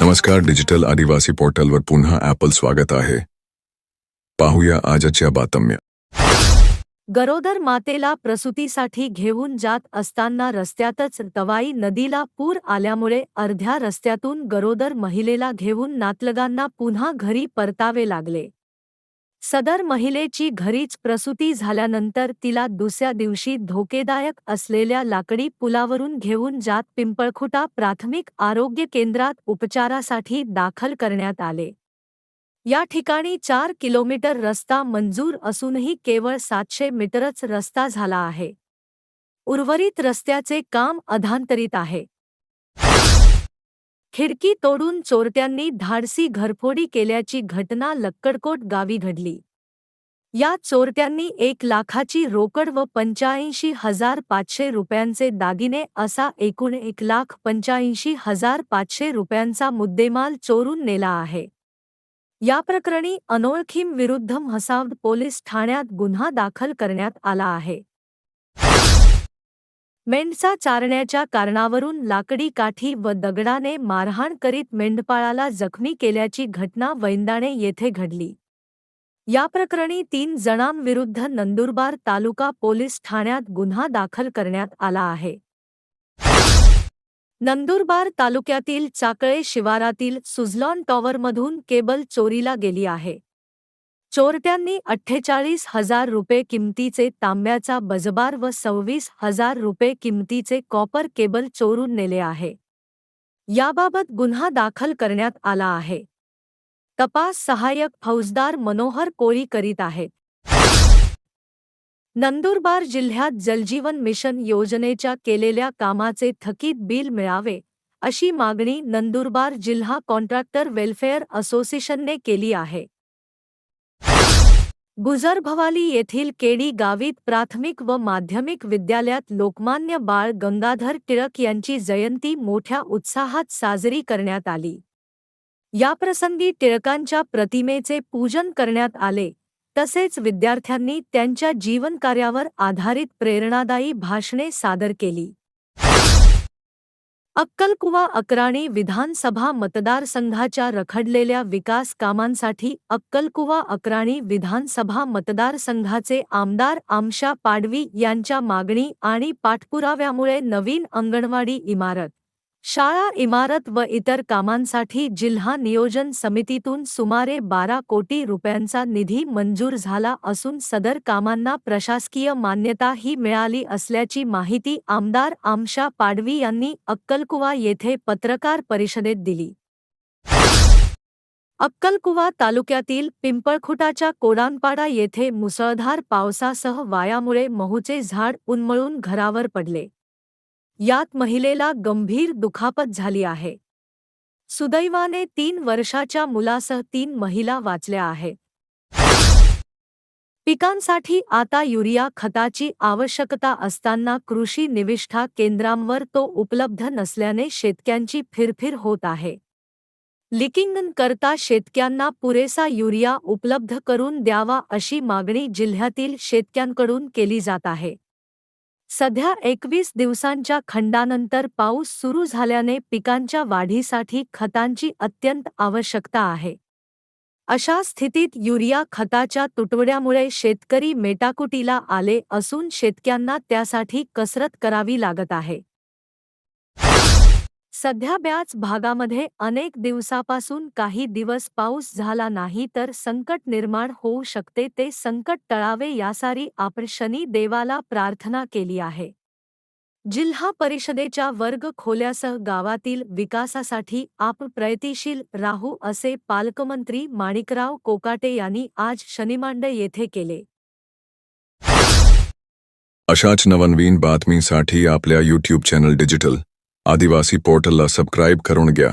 नमस्कार डिजिटल आदिवासी पोर्टलवर पुन्हा ॲपल स्वागत आहे. पाहूया आजच्या बातम्या. गरोदर मातेला प्रसूतीसाठी घेऊन जात असताना रस्त्यातच तवाई नदीला पूर आल्यामुळे अर्ध्या रस्त्यातून गरोदर महिलेला घेऊन नातलगांना पुन्हा घरी परतावे लागले. सदर महिलेची घरीच प्रसूती झाल्यानंतर तिला दुसऱ्या दिवशी धोकेदायक असलेल्या लाकडी पुलावरून घेऊन जात पिंपळखुटा प्राथमिक आरोग्य केंद्रात उपचारासाठी दाखल करण्यात आले. या ठिकाणी चार किलोमीटर रस्ता मंजूर असूनही केवळ सातशे मीटरच रस्ता झाला आहे. उर्वरित रस्त्याचे काम अधांतरित आहे. खिडकी तोडून चोरट्यांनी धाडसी घरफोडी केल्याची घटना लक्कडकोट गावी घडली. या चोरट्यांनी एक लाखाची रोकड व पंच्याऐंशी हजार पाचशे रुपयांचे दागिने असा एकूण एक लाख पंच्याऐंशी हजार पाचशे रुपयांचा मुद्देमाल चोरून नेला आहे. या प्रकरणी अनोळखीं विरुद्ध म्हसावद पोलीस ठाण्यात गुन्हा दाखल करण्यात आला आहे. मेंढसा चारण्याच्या कारणावरून लाकडी काठी व दगडाने मारहाण करीत मेंढपाळाला जखमी केल्याची घटना वैंदाणे येथे घडली. या प्रकरणी तीन जणांविरुद्ध नंदुरबार तालुका पोलीस ठाण्यात गुन्हा दाखल करण्यात आला आहे. नंदुरबार तालुक्यातील चाकळे शिवारातील सुझलॉन टॉवरमधून केबल चोरीला गेली आहे. चोरट्यांनी अठ्ठेचाळीस हजार रुपये किमतीचे तांब्याचा बजबार व सव्वीस हजार रुपये किमतीचे कॉपर केबल चोरून नेले आहे. याबाबत गुन्हा दाखल करण्यात आला आहे. तपास सहाय्यक फौजदार मनोहर कोळी करीत आहेत. नंदुरबार जिल्ह्यात जलजीवन मिशन योजनेच्या केलेल्या कामाचे थकीत बिल मिळावे अशी मागणी नंदुरबार जिल्हा कॉन्ट्रॅक्टर वेल्फेअर असोसिएशनने केली आहे. गुजरभवाली येथील केडी गावीत प्राथमिक व माध्यमिक विद्यालयात लोकमान्य बाळ गंगाधर टिळक यांची जयंती मोठ्या उत्साहात साजरी करण्यात आली. याप्रसंगी टिळकांच्या प्रतिमेचे पूजन करण्यात आले. तसेच विद्यार्थ्यांनी त्यांच्या जीवनकार्यावर आधारित प्रेरणादायी भाषणे सादर केली. अक्कलकुवा अक्राणी विधानसभा मतदारसंघाच्या रखडलेल्या विकास कामांसाठी अक्कलकुवा अक्राणी विधानसभा मतदारसंघाचे आमदार आमशा पाडवी यांच्या मागणी आणि पाठपुराव्यामुळे नवीन अंगणवाडी इमारत. शाळा इमारत व इतर कामांसाठी जिल्हा नियोजन समितीतून सुमारे बारा कोटी रुपयांचा निधी मंजूर झाला असून सदर कामांना प्रशासकीय मान्यता ही मिळाली असल्याची माहिती आमदार आमशा पाडवी यांनी अक्कलकुवा येथे पत्रकार परिषदेत दिली. अक्कलकुवा तालुक्यातील पिंपळखुटाच्या कोडानपाडा येथे मुसळधार पावसासह वायामुळे महूचे झाड उन्मळून घरावर पडले. यात महिलेला गंभीर दुखापत झाली आहे. सुदैवाने तीन वर्षाच्या मुलासह तीन महिला वाचल्या आहेत. पिकांसाठी आता युरिया खताची आवश्यकता असताना कृषी निविष्ठा केंद्रांवर तो उपलब्ध नसल्याने शेतक्यांची फिरफिर होत आहे. लिकिंगन करता शेतक्यांना पुरेसा युरिया उपलब्ध करून द्यावा अशी मागणी जिल्ह्यातील शेतक्यांकडून केली जात आहे. सध्या एकवीस दिवसांच्या खंडानंतर पाऊस सुरू झाल्याने पिकांच्या वाढीसाठी खतांची अत्यंत आवश्यकता आहे. अशा स्थितीत युरिया खताच्या तुटवड्यामुळे शेतकरी मेटाकुटीला आले असून शेतक्यांना त्यासाठी कसरत करावी लागत आहे. सध्या ब्याच भागामध्ये अनेक दिवसापासून काही दिवस पाऊस झाला नाही तर संकट निर्माण होऊ शकते ते संकट टळावे यासारी आपण शनी देवाला प्रार्थना केली आहे. जिल्हा परिषदेच्या वर्ग खोल्यासह गावातील विकासासाठी आप प्रयत्नशील राहू असे पालकमंत्री माणिकराव कोकाटे यांनी आज शनिमांड येथे केले. अशाच नवनवीन बातमीसाठी आपल्या यूट्यूब चॅनल डिजिटल आदिवासी पोर्टलला सबस्क्राईब करून घ्या.